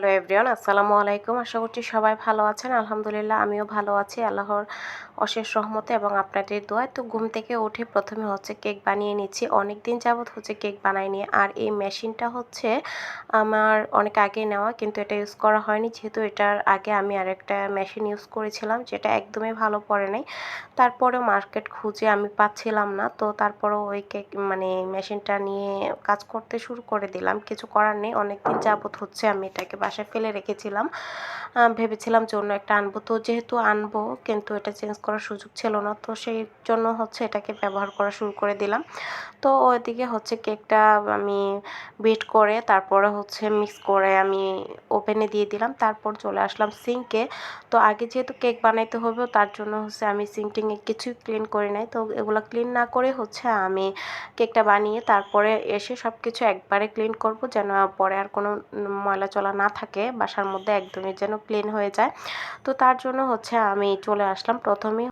Hello everyone, আসসালামু আলাইকুম। আশা করছি সবাই ভালো আছেন। আলহামদুলিল্লাহ, আমিও ভালো আছি। আল্লাহর অশেষ রহমতে এবং আপনাদের দোয়ায়। তো ঘুম থেকে উঠে প্রথমে হচ্ছে কেক বানিয়ে নিচ্ছি। অনেক দিন যাবৎ হচ্ছে কেক বানাই নিয়ে আর এই মেশিনটা হচ্ছে আমার অনেক আগে নেওয়া, কিন্তু এটা ইউজ করা হয়নি। যেহেতু এটার আগে আমি আরেকটা মেশিন ইউজ করেছিলাম, যেটা একদমই ভালো পড়ে নাই। তারপরেও মার্কেট খুঁজে আমি পাচ্ছিলাম না। তো তারপরেও ওই কেক মানে মেশিনটা নিয়ে কাজ করতে শুরু করে দিলাম। কিছু করার নেই। অনেক দিন যাবৎ হচ্ছে আমি এটাকে বাসায় ফেলে রেখেছিলাম। ভেবেছিলাম যে অন্য একটা আনব। তো যেহেতু আনব, কিন্তু এটা চেঞ্জ করার সুযোগ ছিল না, তো সেই জন্য হচ্ছে এটাকে ব্যবহার করা শুরু করে দিলাম। তো ওইদিকে হচ্ছে কেকটা আমি বিট করে, তারপরে হচ্ছে মিক্স করে আমি ওভেনে দিয়ে দিলাম। তারপর চলে আসলাম সিঙ্কে তো আগে যেহেতু কেক বানাইতে হবে, তার জন্য হচ্ছে আমি সিঙ্কটিংয়ে কিছুই ক্লিন করি নাই। তো এগুলো ক্লিন না করে হচ্ছে আমি কেকটা বানিয়ে তারপরে এসে সব কিছু একবারে ক্লিন করব, যেন পরে আর কোনো ময়লা চলা না থাকে বাসার মধ্যে একদমই যেন ক্লিন হয়ে যায়। তো তার জন্য হচ্ছে আমি চলে আসলাম প্রথমে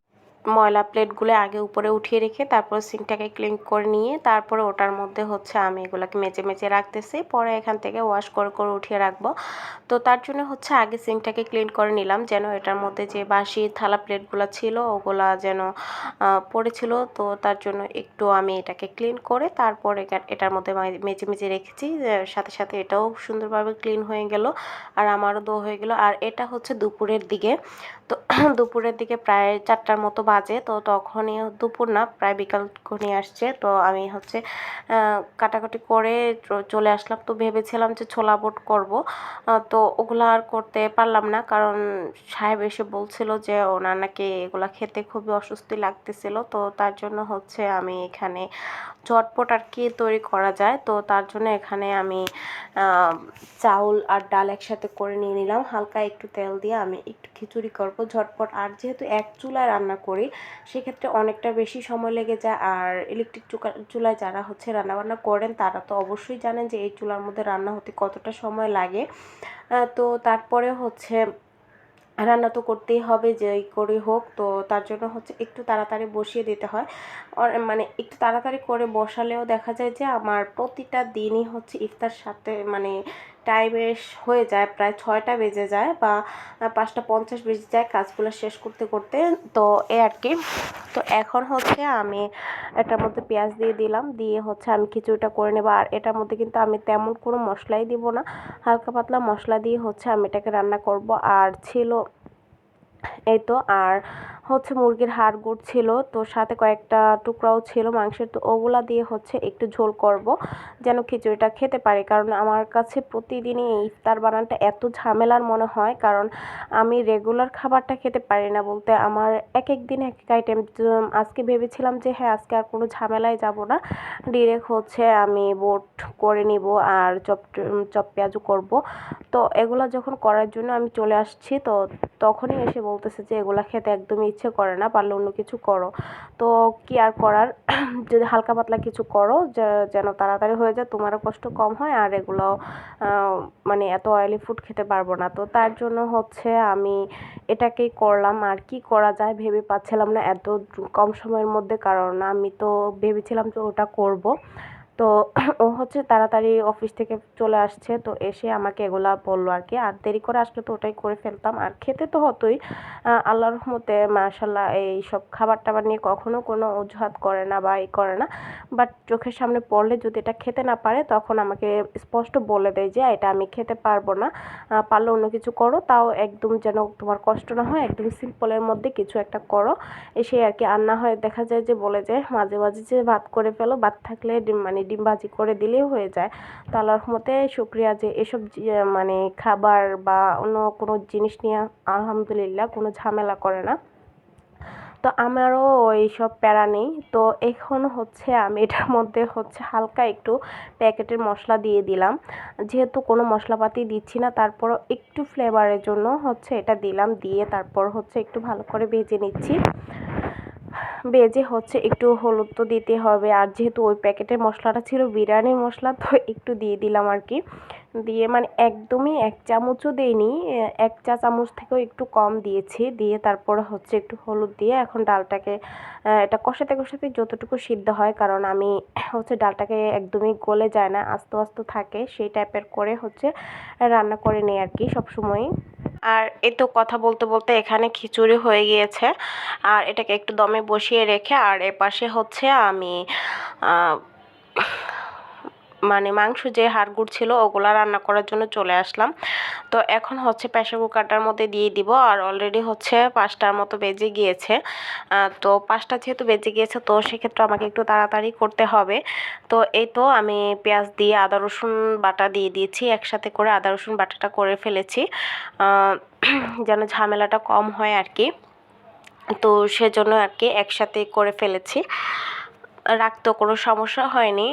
ময়লা প্লেটগুলো আগে উপরে উঠিয়ে রেখে তারপর সিঙ্কটাকে ক্লিন করে নিয়ে তারপরে ওটার মধ্যে হচ্ছে আমি এগুলোকে মেজে মেজে রাখতেছি। পরে এখান থেকে ওয়াশ করে করে উঠিয়ে রাখব। তো তার জন্য হচ্ছে আগে সিঙ্কটাকে ক্লিন করে নিলাম যেন এটার মধ্যে যে বাসি থালা প্লেটগুলো ছিল ওগুলা যেন পড়েছিল তো তার জন্য একটু আমি এটাকে ক্লিন করে তারপরে এটার মধ্যে মেজে মেজে রেখেছি। সাথে সাথে এটাও সুন্দরভাবে ক্লিন হয়ে গেল আর আমারও দো হয়ে গেল। আর এটা হচ্ছে দুপুরের দিকে। তো দুপুরের দিকে প্রায় চারটার মতো বাজে, তো তখনই দুপুর না, প্রায় বিকাল ঘনিয়ে আসছে। তো আমি হচ্ছে কাটাকাটি করে চলে আসলাম। তো ভেবেছিলাম যে ছোলা বুট করব। তো ওগুলো আর করতে পারলাম না, কারণ সাহেব এসে বলছিল যে ওনার নাকি এগুলা খেতে খুবই অস্বস্তি লাগতেছিল। তো তার জন্য হচ্ছে আমি এখানে ঝটপট আর কি তৈরি করা যায়। তো তার জন্য এখানে আমি চাউল আর ডাল একসাথে করে নিয়ে নিলাম। হালকা একটু তেল দিয়ে আমি একটু খিচুড়ি করব ঝটপট। আর যেহেতু এক চুলায় রান্না করি সেক্ষেত্রে অনেকটা বেশি সময় লেগে যায়। আর ইলেকট্রিক চুলায় যারা হচ্ছে রান্নাবান্না করেন, তারা তো অবশ্যই জানেন যে এই চুলার মধ্যে রান্না হতে কতটা সময় লাগে। তো তারপরে হচ্ছে রান্না তো করতেই হবে, যেই করে হোক। তো তার জন্য হচ্ছে একটু তাড়াতাড়ি বসিয়ে দিতে হয়। মানে একটু তাড়াতাড়ি করে বসালেও দেখা যায় যে আমার প্রতিটা দিনই হচ্ছে ইফতার সাথে মানে টাইমে হয়ে যায়, প্রায় ছয়টা বেজে যায় বা পাঁচটা পঞ্চাশ বেজে যায় কাজগুলো শেষ করতে করতে। তো এ আর কি। তো এখন হচ্ছে আমি এটার মধ্যে পেঁয়াজ দিয়ে দিলাম, দিয়ে হচ্ছে আমি খিচুড়িটা করে নেব। আর এটার মধ্যে কিন্তু আমি তেমন কোনো মশলাই দিব না, হালকা পাতলা মশলা দিয়ে হচ্ছে আমি এটাকে রান্না করব। আর ছিল এই তো, আর হচ্ছে মুরগির হাড় গুড় ছিল, তো সাথে কয়েকটা টুকরাও ছিল, মাংসের, তো ওগুলা দিয়ে হচ্ছে একটু ঝোল করব, যেন খিচুড়িটা খেতে পারি। কারণ আমার কাছে প্রতিদিনই ইফতার বানানটা এত ঝামেলার মনে হয়, কারণ আমি রেগুলার খাবারটা খেতে পারি না বলতে আমার এক এক দিন এক এক আইটেম আজকে ভেবেছিলাম যে হ্যাঁ আজকে আর কোনো ঝামেলায় যাব না ডিরেক্ট হচ্ছে আমি বোট করে নিব আর চপ চপ পেঁয়াজু করব। তো এগুলো যখন করার জন্য আমি চলে আসছি, তো তখনই এসে বলতেছে যে এগুলো খেতে একদমই ইচ্ছে করে না, পারলে অন্য কিছু করো। তো কি আর করার? যদি হালকা পাতলা কিছু করো যেন তাড়াতাড়ি হয়ে যায়, তোমারও কষ্ট কম হয়, আর এগুলো মানে এত অয়েলি ফুড খেতে পারব না। তো তার জন্য হচ্ছে আমি এটাকেই করলাম। আর কি করা যায় ভেবে পাচ্ছিলাম না এত কম সময়ের মধ্যে, কারণ আমি তো ভেবেছিলাম যে ওটা করব। তো ও হচ্ছে তাড়াতাড়ি অফিস থেকে চলে আসছে। তো এসে আমাকে এগুলা বলল আর কি, আর দেরি করে আসলে তো ওটাই করে ফেলতাম। আর খেতে তো হতোই। আল্লাহর রহমতে মাশাল্লাহ এই সব খাবার টাবার নিয়ে কখনো কোনো অজুহাত করে না বা এই করে না। বাট চোখের সামনে পড়লে যদি এটা খেতে না পারে, তখন আমাকে স্পষ্ট বলে দেয় যে, এটা আমি খেতে পারব না। পারলে অন্য কিছু করো। তাও একদম যেন তোমার কষ্ট না হয়, একদম সিম্পলের মধ্যে কিছু একটা করো এসে আর কি আর হয় দেখা যায় যে বলে যে, মাঝে মাঝে যে ভাত করে ফেলো, ভাত থাকলে মানে ডিম ভাজি করে দিলেই হয়ে যায়। তো আল্লাহর রহমতে শুক্রিয়া যে এসব মানে খাবার বা অন্য কোনো জিনিস নিয়ে আলহামদুলিল্লাহ কোনো ঝামেলা করে না। তো আমারও ওই সব প্যারা নেই। তো এখন হচ্ছে আমি এটার মধ্যে হচ্ছে হালকা একটু প্যাকেটের মশলা দিয়ে দিলাম। যেহেতু কোনো মশলাপাতি দিচ্ছি না, তারপরও একটু ফ্লেভারের জন্য হচ্ছে এটা দিলাম। দিয়ে তারপর হচ্ছে একটু ভালো করে ভেজে নিচ্ছি। বেজে হচ্ছে একটু হলুদ তো দিতে হবে। আর যেহেতু ওই প্যাকেটের মশলাটা ছিল বিরিয়ানির মশলা, তো একটু দিয়ে দিলাম আর কি। দিয়ে মানে একদমই এক চামচও দেইনি এক চা চামচ থেকেও একটু কম দিয়েছি। দিয়ে তারপরে হচ্ছে একটু হলুদ দিয়ে এখন ডালটাকে এটা কষাতে কষাতে যতটুকু সিদ্ধ হয়, কারণ আমি হচ্ছে ডালটাকে একদমই গলে যায় না, আস্তে আস্তে থাকে, সেই টাইপের করে হচ্ছে রান্না করে নিই আর কি সবসময়ই। আর এ তো কথা বলতে বলতে এখানে খিচুড়ি হয়ে গিয়েছে। আর এটাকে একটু দমে বসিয়ে রেখে আর এ পাশে হচ্ছে আমি মানে মাংস যে হাড়গুড় ছিল ওগুলা রান্না করার জন্য চলে আসলাম। তো এখন হচ্ছে প্রেশার কুকারটার মধ্যে দিয়ে দিব আর অলরেডি হচ্ছে পাঁচটার মতো বেজে গিয়েছে। তো পাঁচটা যেহেতু বেজে গিয়েছে, তো সেক্ষেত্রে আমাকে একটু তাড়াতাড়ি করতে হবে। তো এই তো আমি পেঁয়াজ দিয়ে আদা, রসুন বাটা দিয়ে দিয়েছি, একসাথে করে আদা, রসুন বাটাটা করে ফেলেছি। যেন ঝামেলাটা কম হয় আর কি। তো সেজন্য আর কি একসাথে করে ফেলেছি। রাখতেও কোনো সমস্যা হয়নি।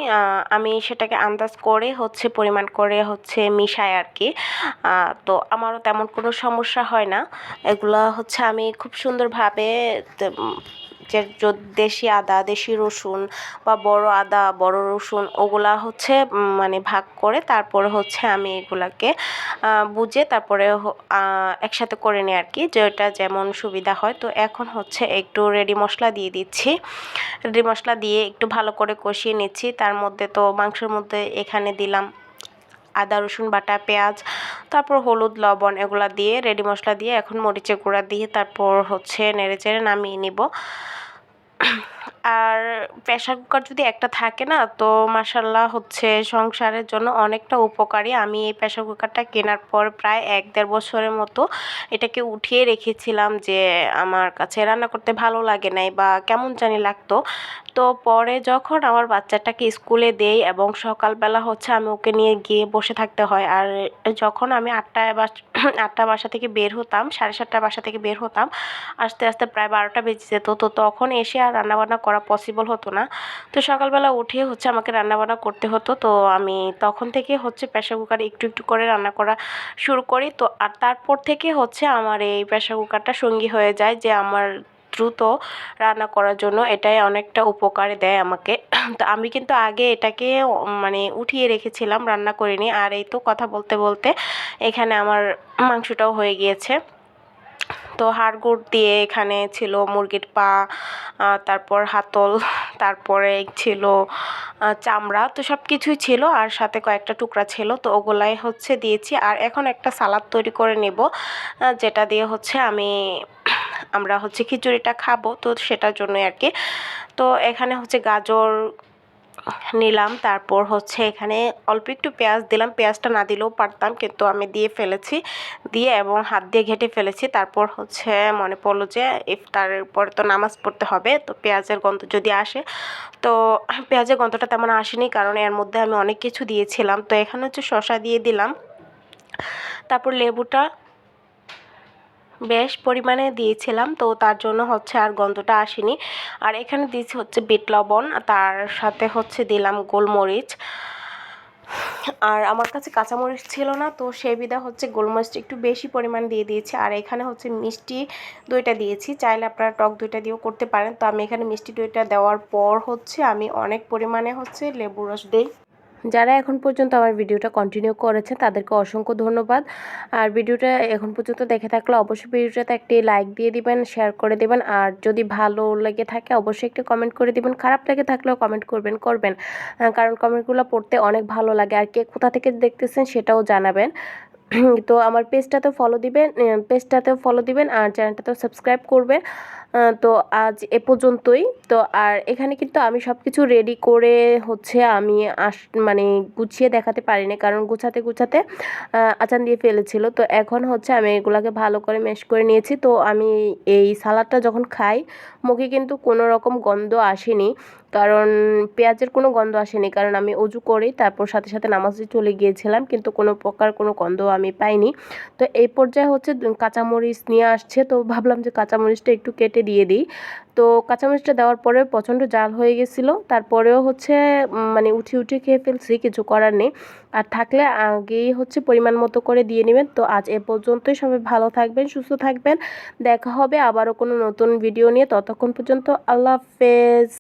আমি সেটাকে আন্দাজ করে হচ্ছে পরিমাণ করে হচ্ছে মিশাই আর কি তো আমারও তেমন কোনো সমস্যা হয় না। এগুলো হচ্ছে আমি খুব সুন্দরভাবে যে দেশি আদা, দেশি রসুন বা বড় আদা, বড় রসুন ওগুলা হচ্ছে মানে ভাগ করে তারপরে হচ্ছে আমি এগুলাকে বুঝে তারপরে একসাথে করে নিই আর কি যেটা যেমন সুবিধা হয়। তো এখন হচ্ছে একটু রেডি মশলা দিয়ে দিচ্ছি। রেডি মশলা দিয়ে একটু ভালো করে কষিয়ে নিচ্ছি। তার মধ্যে তো মাংসের মধ্যে এখানে দিলাম আদা, রসুন বাটা, পেঁয়াজ, তারপর হলুদ, লবণ এগুলো দিয়ে রেডি মশলা দিয়ে এখন মরিচের গুঁড়া দিয়ে তারপর হচ্ছে নেড়ে চেড়ে নামিয়ে নিব। আর প্রেশার কুকার যদি একটা থাকে না, তো মাসাল্লাহ হচ্ছে সংসারের জন্য অনেকটা উপকারী। আমি এই প্রেশার কুকারটা কেনার পর প্রায় এক দেড় বছরের মতো এটাকে উঠিয়ে রেখেছিলাম যে, আমার কাছে রান্না করতে ভালো লাগে নাই বা কেমন জানি লাগতো। তো পরে যখন আমার বাচ্চাটাকে স্কুলে দেই এবং সকালবেলা হচ্ছে আমি ওকে নিয়ে গিয়ে বসে থাকতে হয় আর যখন আমি আটটায় বাস, আটটা বাসা থেকে বের হতাম, সাড়ে সাতটা বাসা থেকে বের হতাম, আস্তে আস্তে প্রায় বারোটা বেজে যেত। তো তখন এসে আর রান্নাবান্না করা পসিবল হতো না। তো সকালবেলা উঠে হচ্ছে আমাকে রান্নাবান্না করতে হতো। তো আমি তখন থেকে হচ্ছে প্রেশার কুকারে একটু একটু করে রান্না করা শুরু করি। তো আর তারপর থেকে হচ্ছে আমার এই প্রেশার কুকারটা সঙ্গী হয়ে যায় যে আমার দ্রুত রান্না করার জন্য। এটাই অনেকটা উপকার দেয় আমাকে। তো আমি কিন্তু আগে এটাকে মানে উঠিয়ে রেখেছিলাম, রান্না করিনি। আর এই তো কথা বলতে বলতে এখানে আমার মাংসটাও হয়ে গিয়েছে। তো হাড়গুড় দিয়ে এখানে ছিল মুরগির পা তারপর হাতল, তারপরে ছিল চামড়া, তো সব কিছুই ছিল আর সাথে কয়েকটা টুকরা ছিল, তো ওগুলাই হচ্ছে দিয়েছি। আর এখন একটা সালাদ তৈরি করে নেব যেটা দিয়ে হচ্ছে আমি, আমরা হচ্ছে খিচুড়িটা খাব, তো সেটার জন্যই আর কি। তো এখানে হচ্ছে গাজর নিলাম। তারপর হচ্ছে এখানে অল্প একটু পেঁয়াজ দিলাম। পেঁয়াজটা না দিলেও পারতাম, কিন্তু আমি দিয়ে ফেলেছি। দিয়ে এবং হাত দিয়ে ঘেটে ফেলেছি। তারপর হচ্ছে মনে পড়ল যে ইফতারের পরে তো নামাজ পড়তে হবে, তো পেঁয়াজের গন্ধ যদি আসে। তো পেঁয়াজের গন্ধটা তেমন আসেনি, কারণ এর মধ্যে আমি অনেক কিছু দিয়েছিলাম। তো এখানে হচ্ছে শশা দিয়ে দিলাম। তারপর লেবুটা বেশ পরিমাণে দিয়েছিলাম, তো তার জন্য হচ্ছে আর গন্ধটা আসেনি। আর এখানে দিয়েছি হচ্ছে বিট লবণ, তার সাথে হচ্ছে দিলাম গোলমরিচ। আর আমার কাছে কাঁচামরিচ ছিল না, তো সেই বিধা হচ্ছে গোলমরিচটা একটু বেশি পরিমাণ দিয়ে দিয়েছি। আর এখানে হচ্ছে মিষ্টি দইটা দিয়েছি, চাইলে আপনারা টক দইটা দিয়েও করতে পারেন। তো আমি এখানে মিষ্টি দইটা দেওয়ার পর হচ্ছে আমি অনেক পরিমাণে হচ্ছে লেবু রস দিই। যারা এখন পর্যন্ত আমার ভিডিওটা কন্টিনিউ করেছে, তাদেরকে অসংখ্য ধন্যবাদ। আর ভিডিওটা এখন পর্যন্ত দেখে থাকলে অবশ্যই ভিডিওটাতে একটি লাইক দিয়ে দিবেন শেয়ার করে দিবেন। আর যদি ভালো লেগে থাকে, অবশ্যই একটি কমেন্ট করে দিবেন। খারাপ লেগে থাকলেও কমেন্ট করবেন করবেন। কারণ কমেন্টগুলো পড়তে অনেক ভালো লাগে। আর কে কোথা থেকে দেখতেছেন সেটাও জানাবেন। তো আমার পেজটাতে ফলো দিবেন পেজটাতেও ফলো দিবেন। আর চ্যানেলটাতেও সাবস্ক্রাইব করবেন। তো আজ এ পর্যন্তই। তো আর এখানে কিন্তু আমি সব কিছু রেডি করে হচ্ছে আমি আস মানে গুছিয়ে দেখাতে পারিনি, কারণ গুছাতে গুছাতে আচান দিয়ে ফেলেছিল। তো এখন হচ্ছে আমি এগুলাকে ভালো করে মেশ করে নিয়েছি। তো আমি এই সালাদটা যখন খাই, মুখে কিন্তু কোনো রকম গন্ধ আসেনি। কারণ পেঁয়াজের কোনো গন্ধ আসেনি, কারণ আমি অজু করেই তারপর সাথে সাথে নামাজে চলে গিয়েছিলাম, কিন্তু কোনো প্রকার কোনো গন্ধ আমি পাইনি। তো এই পর্যায়ে হচ্ছে কাঁচামরিচ নিয়ে আসছে। তো ভাবলাম যে কাঁচামরিচটা একটু কেটে দিয়ে দিই। তো কাঁচামরিচটা দেওয়ার পরে প্রচণ্ড জাল হয়ে গেছিল। তারপরেও হচ্ছে মানে উঠি উঠে খেয়ে ফেলছি, কিছু করার নেই। আর থাকলে আগেই হচ্ছে পরিমাণ মতো করে দিয়ে নেবেন। তো আজ এ পর্যন্তই। সবাই ভালো থাকবেন, সুস্থ থাকবেন। দেখা হবে আবারও কোনো নতুন ভিডিও নিয়ে। ততক্ষণ পর্যন্ত আল্লাহ হাফেজ।